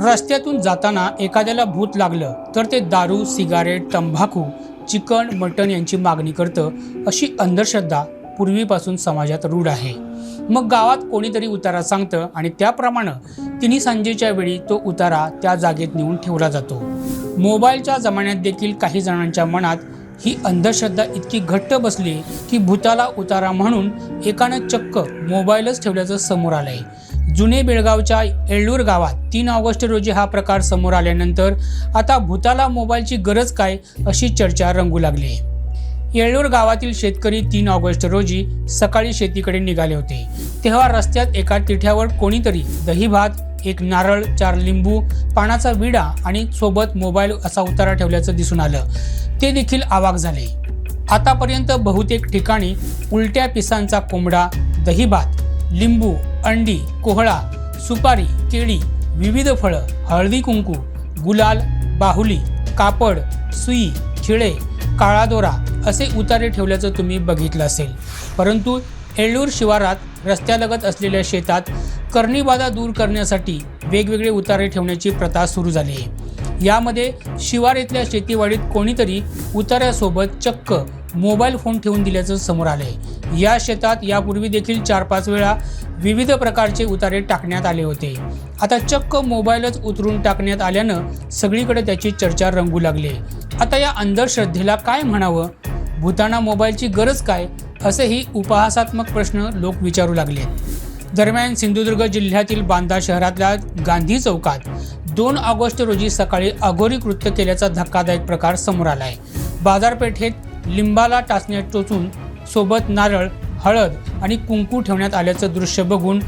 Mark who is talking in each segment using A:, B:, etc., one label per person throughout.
A: रस्त्यातून जाताना एखाद्याला भूत लागलं तर ते दारू सिगारेट तंबाखू चिकन मटण यांची मागणी करतं अशी अंधश्रद्धा पूर्वीपासून समाजात रूढ आहे. मग गावात कोणीतरी उतारा सांगतं आणि त्याप्रमाणे तिन्ही सांजेच्या वेळी तो उतारा त्या जागेत नेऊन ठेवला जातो. मोबाईलच्या जमान्यात देखील काही जणांच्या मनात ही अंधश्रद्धा इतकी घट्ट बसली की भूताला उतारा म्हणून एकानं चक्क मोबाईलच ठेवल्याचं समोर आलंय. जुने बेळगावच्या एळूर गावात तीन ऑगस्ट रोजी हा प्रकार समोर आल्यानंतर आता भूताला मोबाईलची गरज काय अशी चर्चा रंगू लागली आहे. येळूर गावातील शेतकरी तीन ऑगस्ट रोजी सकाळी शेतीकडे निघाले होते. तेव्हा रस्त्यात एका तिठ्यावर कोणीतरी दही भात एक नारळ चार लिंबू पानाचा विडा आणि सोबत मोबाईल असा उतारा ठेवल्याचं दिसून आलं. ते देखील आवाक झाले. आतापर्यंत बहुतेक ठिकाणी उलट्या पिसांचा कोंबडा दही भात लिंबू अंडी कोहळा सुपारी केळी विविध फळं हळदी कुंकू गुलाल बाहुली कापड सुई खिळे काळा दोरा असे उतारे ठेवल्याचं तुम्ही बघितलं असेल. परंतु एळूर शिवारात रस्त्यालगत असलेल्या शेतात कर्णीबाधा दूर करण्यासाठी वेगवेगळे उतारे ठेवण्याची प्रथा सुरू झाली आहे. यामध्ये शिवार इथल्या शेतीवाडीत कोणीतरी उतार्यासोबत चक्क मोबाईल फोन ठेवून दिल्याचं समोर आलं आहे या शेतात यापूर्वी देखील चार पाच वेळा विविध प्रकारचे उतारे टाकण्यात आले होते. आता चक्क मोबाईलच उतरून टाकण्यात आल्यानं सगळीकडे त्याची चर्चा रंगू लागली. आता या अंधश्रद्धेला काय म्हणावं? भूताना मोबाईलची गरज काय? असेही उपहासात्मक प्रश्न लोक विचारू लागले. दरम्यान सिंधुदुर्ग जिल्ह्यातील बांदा शहरातल्या गांधी चौकात दोन ऑगस्ट रोजी सकाळी अघोरी कृत्य केल्याचा धक्कादायक प्रकार समोर आलाय. बाजारपेठेत लिंबाला टाचण्यात टोचून सोबत नारळ हळद आणि कुंकू ठेवण्यात आल्याचं दृश्य बघून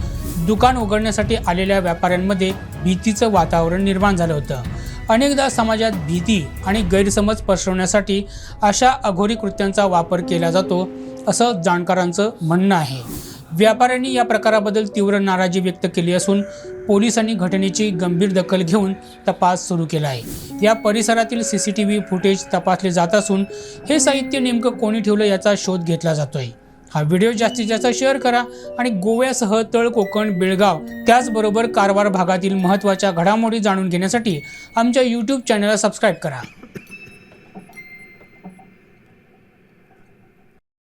A: दुकान उघडण्यासाठी आलेल्या व्यापाऱ्यांमध्ये भीतीचं वातावरण निर्माण झालं होतं. अनेकदा समाजात भीती आणि गैरसमज पसरवण्यासाठी अशा अघोरी कृत्यांचा वापर केला जातो असं जाणकारांचं म्हणणं आहे. व्यापाऱ्यांनी या प्रकाराबद्दल तीव्र नाराजी व्यक्त केली असून पोलिसांनी घटनेची गंभीर दखल घेऊन तपास सुरू केला आहे. या परिसरातील C C T V footage तपासले जात असून हे साहित्य नेमकं कोणी ठेवलं याचा शोध घेतला जातोय. हा व्हिडिओ जास्तीत जास्त शेअर करा आणि गोव्यासह तळ कोकण बेळगाव त्याचबरोबर कारवार भागातील महत्त्वाच्या घडामोडी जाणून घेण्यासाठी आमच्या यूट्यूब चॅनलला सबस्क्राईब करा.